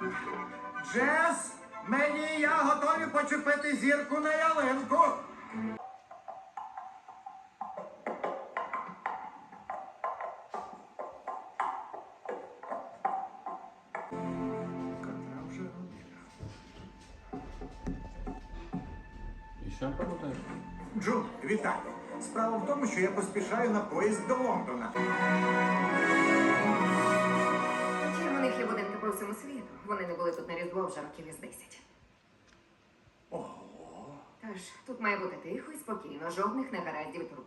Джес, мені і я готові почепити зірку на ялинку. Ще пам'ятаєш? Вітаю. Справа в тому, що я поспішаю на поїзд до Лондона. Всьому світу? Вони не були тут на Різдво вже років із 10. Ого, Тож тут має бути тихо і спокійно, жодних негараздів турбот.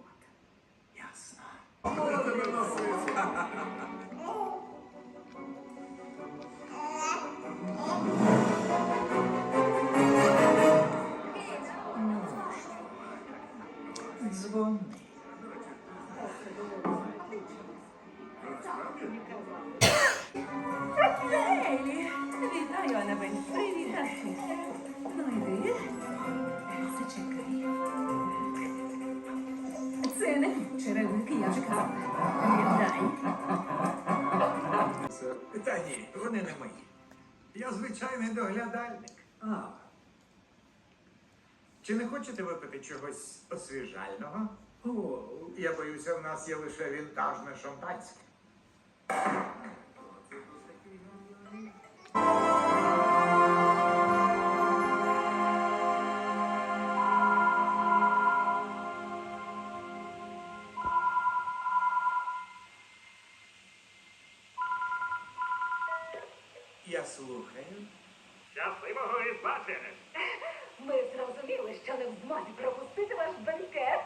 ясно. Дзвони. Анабель. Привіт, Асі. Ну йди. Зачекай. Це не черевики, я ж казала. Пам'ятай. Та ні, вони не мої. Я звичайний доглядальник. А. Чи не хочете випити чогось освіжального? О, я боюся, в нас є лише вінтажне шампанське. Я слухаю. Щасливого Різдва, бачення. Ми зрозуміли, що не в змозі пропустити ваш бенкет.